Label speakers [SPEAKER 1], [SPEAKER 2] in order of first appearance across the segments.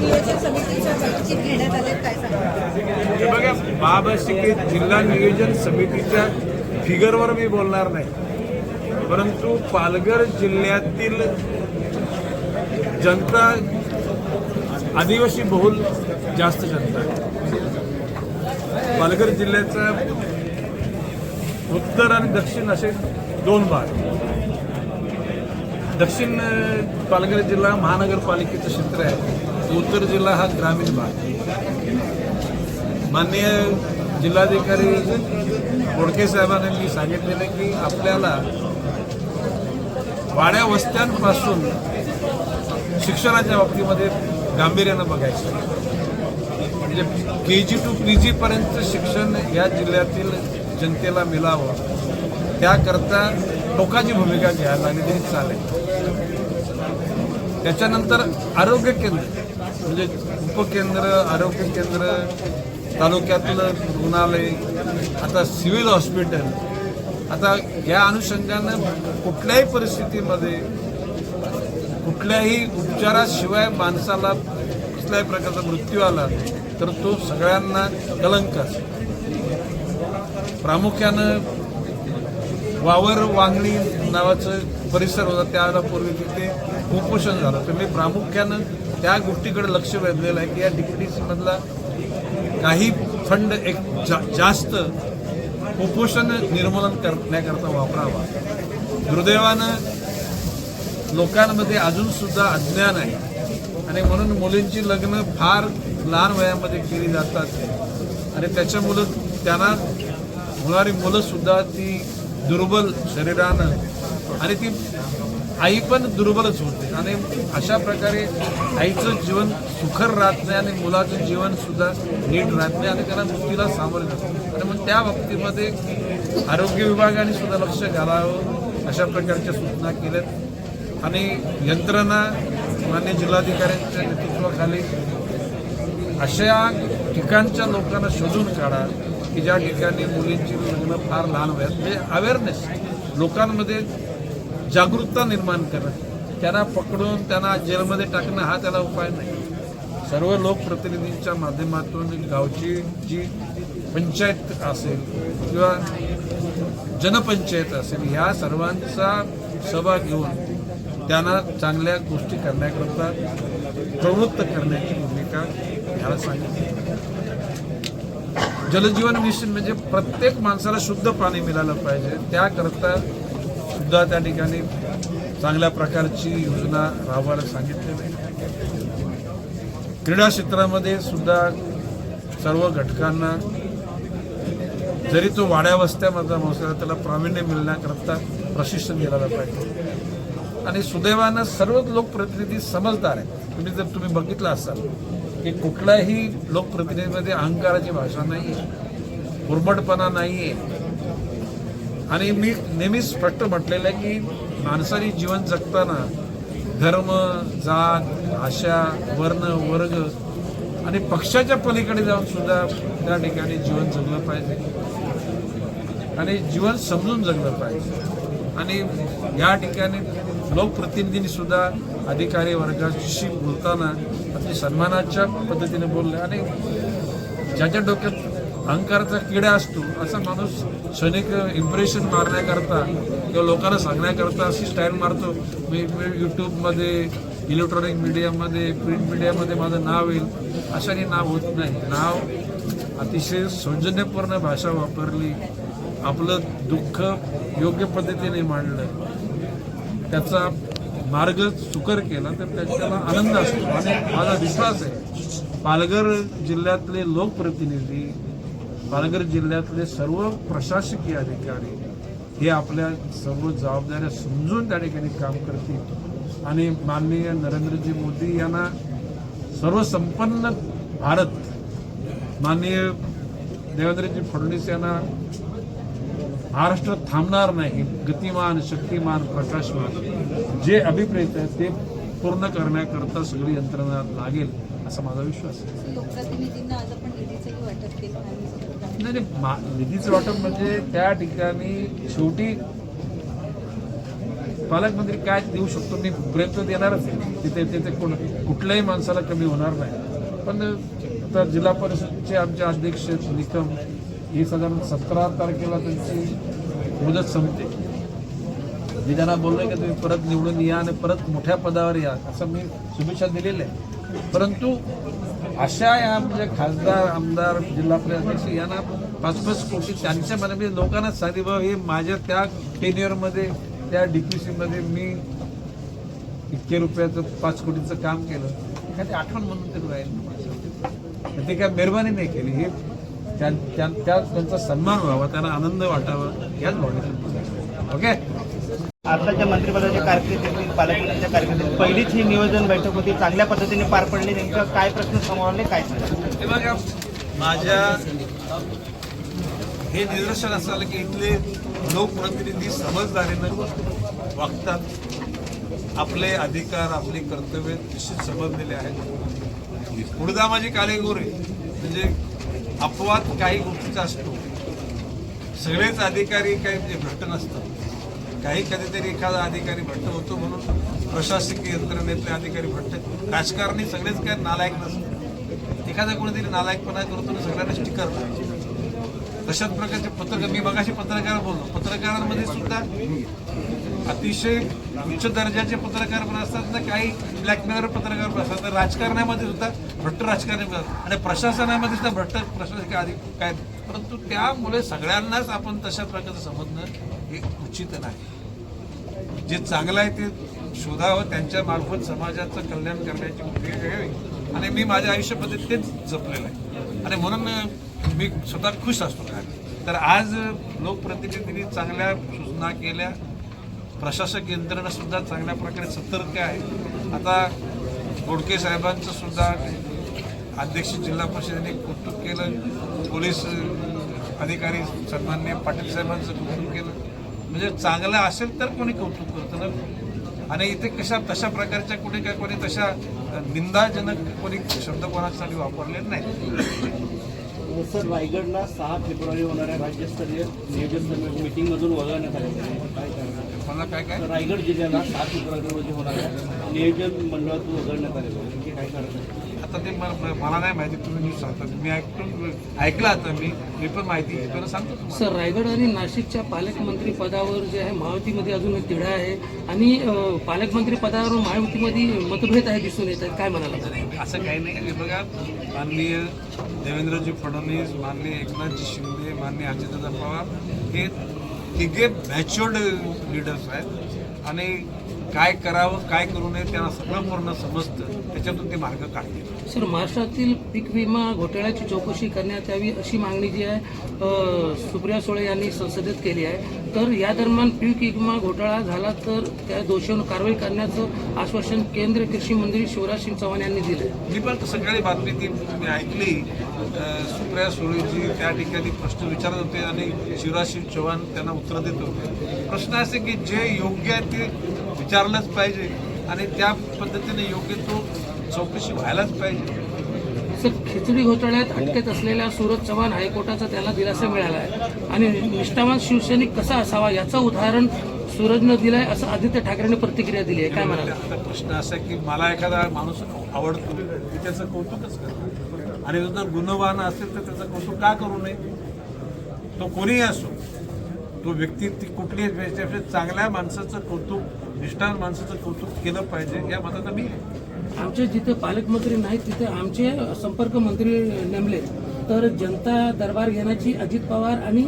[SPEAKER 1] नियोजन समितीच्या बैठकीत घेण्यात आले काय सांगा
[SPEAKER 2] हे बघा महाबाशिके जिल्हा नियोजन समितीच्या फिगरवर मी बोलणार नाही. परंतु पालघर जिल्ह्यातील जनता आदिवासी बहुल जास्त जनता आहे. पालघर जिल्ह्याचा उत्तर आणि दक्षिण असे दोन भाग. दक्षिण पालघर जिल्हा महानगरपालिकेचं क्षेत्र आहे. उत्तर जिल्हा हा ग्रामीण भाग. माननीय जिल्हाधिकारी बोडके साहेबांनी मी सांगितलेलं की आपल्याला वाड्या वस्त्यांपासून शिक्षणाच्या बाबतीमध्ये गांभीर्यानं बघायचं म्हणजे के जी टू पी जी पर्यंत शिक्षण या जिल्ह्यातील जनतेला मिळावं त्याकरता टोकाची भूमिका घ्यायला लागली तरी चालेल. त्याच्यानंतर आरोग्य केंद्र. म्हणजे उपकेंद्र आरोग्य केंद्र तालुक्यातलं रुग्णालय आता सिव्हिल हॉस्पिटल. आता या अनुषंगानं कुठल्याही परिस्थितीमध्ये कुठल्याही उपचाराशिवाय माणसाला कुठल्याही प्रकारचा मृत्यू आला तर तो सगळ्यांना कलंक असतो. प्रामुख्यानं वावर वांगणी नावाचं परिसर होता त्याला पूर्वी तिथे कुपोषण झालं. तर मी प्रामुख्यानं त्या गोष्टीकडे लक्ष वेधलेलं आहे की या डीपीडीसी सीमधला काही फंड एक जा, जास्त कुपोषण निर्मूलन करण्याकरता वापरावा. दुर्दैवानं लोकांमध्ये अजून सुद्धा अज्ञान आहे. आणि म्हणून मुलींची लग्न फार लहान वयामध्ये केली जातात. आणि त्याच्यामुळं त्यांना होणारी मुलंसुद्धा ती दुर्बल शरीरानं आणि ती आई पण दुर्बलच होते. आणि अशा प्रकारे आईचं जीवन सुखर राहत नाही आणि मुलाचं जीवन सुद्धा नीट राहत नाही आणि त्यांना मृत्यूला सामोरे जातं आणि मग त्या बाबतीमध्ये आरोग्य विभागाने सुद्धा लक्ष घालावं अशा प्रकारच्या सूचना केल्यात. आणि यंत्रणा मान्य जिल्हाधिकाऱ्यांच्या नेतृत्वाखाली अशा ठिकाणच्या लोकांना शोधून काढा की ज्या ठिकाणी मुलींची लग्न फार लहान वयात म्हणजे अवेअरनेस लोकांमध्ये जागरूकता निर्माण करणं. त्यांना पकडून त्यांना जेलमध्ये टाकणं हा त्याला उपाय नाही. सर्व लोकप्रतिनिधींच्या माध्यमातून गावची जी पंचायत असेल किंवा जनपंचायत असेल ह्या सर्वांचा सहभाग घेऊन त्यांना चांगल्या गोष्टी करण्याकरता प्रवृत्त करण्याची भूमिका घ्यायला सांगितली. जलजीवन मिशन म्हणजे प्रत्येक माणसाला शुद्ध पाणी मिळालं पाहिजे. त्याकरता सुद्धा त्या ठिकाणी चांगल्या प्रकारची योजना राबवायला सांगितलेली आहे. क्रीडा क्षेत्रामध्ये सुद्धा सर्व घटकांना जरी तो वाड्या वस्त्यामधला असला त्याला प्रावीण्य मिळण्याकरता प्रशिक्षण दिलं पाहिजे. आणि सुदैवानं सर्व लोकप्रतिनिधी समजदार आहेत. तुम्ही जर तुम्ही बघितलं असाल की कुठल्याही लोकप्रतिनिधीमध्ये अहंकाराची भाषा नाही आहे नाही आहे आणि मी नेहमीच स्पष्ट म्हटलेलं आहे की माणसाने जीवन जगताना धर्म जात भाषा वर्ण वर्ग आणि पक्षाच्या पलीकडे जाऊन सुद्धा त्या ठिकाणी जीवन जगलं पाहिजे. आणि जीवन समजून जगलं पाहिजे. आणि या ठिकाणी लोकप्रतिनिधींनी सुद्धा अधिकारी वर्गाशी बोलताना अगदी सन्मानाच्या पद्धतीने बोलले. आणि ज्याच्या डोक्यात अहंकाराचा किडा असतो असा माणूस क्षणिक इम्प्रेशन मारण्याकरता किंवा लोकांना सांगण्याकरता अशी स्टाईल मारतो. मी मी यूट्यूबमध्ये इलेक्ट्रॉनिक मीडियामध्ये प्रिंट मीडियामध्ये माझं नाव येईल अशाने नाव होत नाही. नाव अतिशय सौजन्यपूर्ण भाषा वापरली आपलं दुःख योग्य पद्धतीने मांडलं. त्याचा मार्ग सुकर केला तर त्याच्याला आनंद असतो. आणि माझा विश्वास आहे पालघर जिल्ह्यातले लोकप्रतिनिधी पालघर जिल्ह्यातले सर्व प्रशासकीय अधिकारी हे आपल्या सर्व जबाबदाऱ्या समजून त्या ठिकाणी काम करतील. आणि माननीय नरेंद्रजी मोदी यांना सर्वसंपन्न भारत माननीय देवेंद्रजी फडणवीस यांना महाराष्ट्र थांबणार नाही गतिमान शक्तिमान प्रकाशमान जे अभिप्रेत आहे ते पूर्ण करण्याकरता सगळी यंत्रणा लागेल. असा माझा विश्वास नाही नाही, निधीचं वाटप म्हणजे त्या ठिकाणी शेवटी पालकमंत्री काय देऊ शकतो मी प्रयत्न देणारच आहे. तिथे तिथे कोण कुठल्याही माणसाला कमी होणार नाही. पण आता जिल्हा परिषदचे आमचे अध्यक्ष निकम ही साधारण सतरा तारखेला त्यांची मुदत संपते. मी त्यांना बोललोय की तुम्ही परत निवडून या आणि परत मोठ्या पदावर या असं मी शुभेच्छा दिलेल्या आहे परंतु अशा या म्हणजे खासदार आमदार जिल्हा परिषद अध्यक्ष यांना पाच पाच कोटी त्यांच्या मनामध्ये लोकांना साधी बाब हे माझ्या त्या टेन्युअरमध्ये त्या डी पी सीमध्ये मी इतके रुपयाचं पाच कोटीचं काम केलं. एखादी आठवण म्हणून तरी राहील तर ते काय मेहरबानी नाही केली. हे त्या त्या- त्या- त्यांचा सन्मान व्हावा त्यांना आनंद वाटावा याच भावनेतून ओके?
[SPEAKER 3] आताच्या मंत्रिपदाच्या कारकिर्दीतील पालकमंत्र्यांच्या कारकिर्दीत पहिलीच ही नियोजन बैठक होती. चांगल्या पद्धतीने पार पडली. नेमकं काय प्रश्न समोर आले काय सांगा
[SPEAKER 2] बघा माझ्या हे निदर्शन असं आलं की इथले लोकप्रतिनिधी समजदारीनं वागतात. आपले अधिकार आपली कर्तव्य निश्चित समजलेले आहेत. मुळदा कालेगोरे म्हणजे अपवाद काही गोष्टीचा असतो. सगळेच अधिकारी काही म्हणजे भ्रष्ट नसतात. काही कधीतरी एखादा अधिकारी भट्ट होतो म्हणून प्रशासकीय यंत्रणेतले अधिकारी भट्ट. राजकारणी सगळेच काय नालायक नसतात. एखादा कोणीतरी नालायकपणा करतो सगळ्यांना स्टिकर तशाच प्रकारचे पत्रकार मी मगाशी पत्रकार बोललो. पत्रकारांमध्ये सुद्धा अतिशय उच्च दर्जाचे पत्रकार पण असतात ना काही ब्लॅकमेलर पत्रकार पण असतात. तर राजकारणामध्ये सुद्धा भट्ट राजकारणी पण असतात. आणि प्रशासनामध्ये सुद्धा भट्ट प्रशासकीय अधिक काय परंतु त्यामुळे सगळ्यांनाच आपण तशा प्रकारचं समजणं हे उचित नाही. जे चांगलं आहे ते शोधावं त्यांच्या मार्फत समाजाचं कल्याण करण्याची भूमिका घ्यावी आणि मी माझ्या आयुष्यामध्ये तेच जपलेलं आहे. आणि म्हणून मी स्वतः खुश असतो. काय तर आज लोकप्रतिनिधींनी चांगल्या सूचना केल्या. प्रशासक यंत्रणा सुद्धा चांगल्या प्रकारे सतर्क आहे. आता गोडके साहेबांचं सुद्धा अध्यक्ष जिल्हा परिषदेने कौतुक केलं. पोलीस अधिकारी सन्मान्य पाटील साहेबांचं कौतुक केलं. म्हणजे चांगलं असेल तर कोणी कौतुक करतं ना. आणि इथे कशा तशा प्रकारच्या कुठे काय कोणी तशा निंदाजनक कोणी शब्द कोणासाठी वापरले नाही
[SPEAKER 4] सर रायगडला सहा फेब्रुवारी होणाऱ्या राज्यस्तरीय नियोजन समिती मीटिंगमधून वगळण्यात आले. काय करणार?
[SPEAKER 2] मला काय काय?
[SPEAKER 4] रायगड जिल्ह्याला सहा फेब्रुवारी रोजी होणाऱ्या नियोजन मंडळातून वगळण्यात आलेलं आहे. म्हणजे काय करणार?
[SPEAKER 2] आता ते मला नाही माहिती तुम्ही न्यूज सांगता. मी ऐकून ऐकलं आता मी मी पण माहिती घेतो सांगतो
[SPEAKER 5] सर रायगड आणि नाशिकच्या पालकमंत्री पदावर जे आहे महायुतीमध्ये अजून तिढा आहे. आणि पालकमंत्री पदावर महायुतीमध्ये मतभेद आहे दिसून येत आहेत. काय म्हणाला
[SPEAKER 2] असं काही नाही. हे बघा माननीय देवेंद्रजी फडणवीस माननीय एकनाथजी शिंदे माननीय अजितदादा पवार हे तिघे मॅच्युअर्ड लिडर्स आहेत. आणि काय करावं काय करू नये त्यांना सगळं पूर्ण समजतं. त्याच्यातून ते मार्ग काढतील.
[SPEAKER 5] सर महाराष्ट्रातील पीक विमा घोटाळ्याची चौकशी करण्यात यावी अशी मागणी जी आहे सुप्रिया सुळे यांनी संसदेत केली आहे. तर या दरम्यान पीक विमा घोटाळा झाला तर त्या दोषींवर कारवाई करण्याचं आश्वासन केंद्रीय कृषी मंत्री शिवराज सिंग चौहान यांनी दिलं
[SPEAKER 2] मी पण सकाळी बातमी ती ऐकली. सुप्रिया सुळेजी त्या ठिकाणी प्रश्न विचारत होते आणि शिवराजसिंग चौहान त्यांना उत्तर देत होते. प्रश्न असे की जे योग्य आहे ते विचारलंच पाहिजे आणि त्या पद्धतीने योग्य तो चौकशी व्हायलाच पाहिजे.
[SPEAKER 5] सर खिचडी घोटाळ्यात अटकेत असलेल्या सूरज चव्हाण हायकोर्टाचा त्याला दिलासा मिळाला आहे. आणि निष्ठावान शिवसैनिक कसा असावा याचं उदाहरण सूरजनं दिलंय असं आदित्य ठाकरेंनी प्रतिक्रिया दिली आहे. काय म्हणाला?
[SPEAKER 2] प्रश्न असा की मला एखादा माणूस आवडतो त्याचं कौतुकच करतो. आणि जर गुणवान असेल तर त्याचं कौतुक का करू नये? तो कोणीही असो तो व्यक्ती ती कुठलीही त्याच्यापेक्षा चांगल्या माणसाचं कौतुक निष्ठान माणसाचं कौतुक केलं पाहिजे या मताचा मी
[SPEAKER 5] आमचे जिथे पालकमंत्री नाहीत तिथे आमचे संपर्क मंत्री नेमले तर जनता दरबार घेण्याची अजित पवार आणि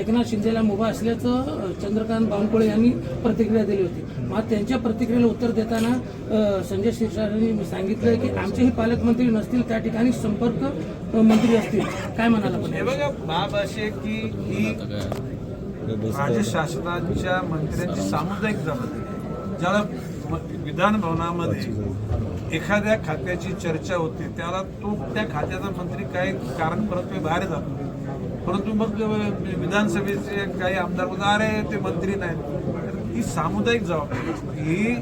[SPEAKER 5] एकनाथ शिंदेला मुभा असल्याचं चंद्रकांत बावनकुळे यांनी प्रतिक्रिया दिली होती. मग त्यांच्या प्रतिक्रियेला उत्तर देताना संजय शिरसाटांनी सांगितलं की आमचेही पालकमंत्री नसतील त्या ठिकाणी संपर्क मंत्री असतील. काय म्हणाला पण
[SPEAKER 2] हे बघा बाब अशी आहे की ही राज्य शासनाच्या मंत्र्यांची सामुदायिक जबाबदारी. ज्याला विधान भवनामध्ये एखाद्या खात्याची चर्चा होते त्याला तो त्या खात्याचा मंत्री काही कारण परत बाहेर जातो. परंतु मग विधानसभेचे काही आमदार बोलतात अरे ते मंत्री नाहीत. ही सामुदायिक जबाबदारी ही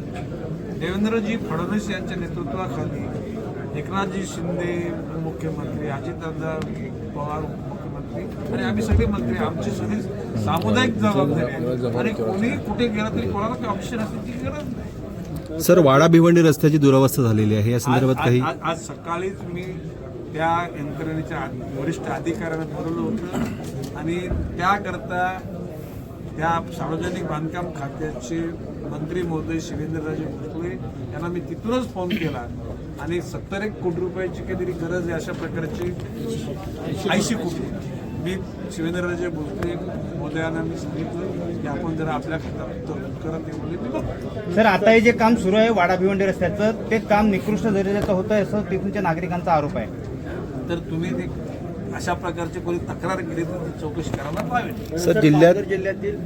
[SPEAKER 2] देवेंद्रजी फडणवीस यांच्या नेतृत्वाखाली एकनाथजी शिंदे मुख्यमंत्री अजितदादा पवार मुख्यमंत्री व्यक्ती आणि आम्ही सगळे मंत्री आमची सगळी सामुदायिक जबाबदारी आहे. आणि कोणी कुठे गेलं तरी कोणाला काही ऑप्शन असण्याची गरज नाही.
[SPEAKER 6] सर वाडा भिवंडी रस्त्याची दुरावस्था झालेली आहे. या संदर्भात काही
[SPEAKER 2] आज- आज सकाळीच मी त्या यंत्रणेच्या वरिष्ठ अधिकाऱ्यांना बोलवलं होतं. आणि त्याकरता त्या सार्वजनिक बांधकाम खात्याचे मंत्री महोदय शिवेंद्रराजे भोसले यांना मी तिथूनच फोन केला. आणि सत्तर एक कोटी रुपयाची काहीतरी गरज आहे अशा प्रकारची ऐंशी कोटी. मी शिवेंद्रराजे भोसले महोदयांना मी सांगितलं की आपण जरा आपल्या खात्यात करत बघतो.
[SPEAKER 3] सर आता हे जे काम सुरू आहे वाडा भिवंडी रस्त्याचं ते काम निकृष्ट दर्जाचं होतं असं तिथूनच्या नागरिकांचा आरोप आहे.
[SPEAKER 2] तर तुम्ही ते अशा प्रकारची कोणी तक्रार केली तर ती चौकशी करायला पाहावी
[SPEAKER 6] सर जिल्ह्यात
[SPEAKER 4] जिल्ह्यातील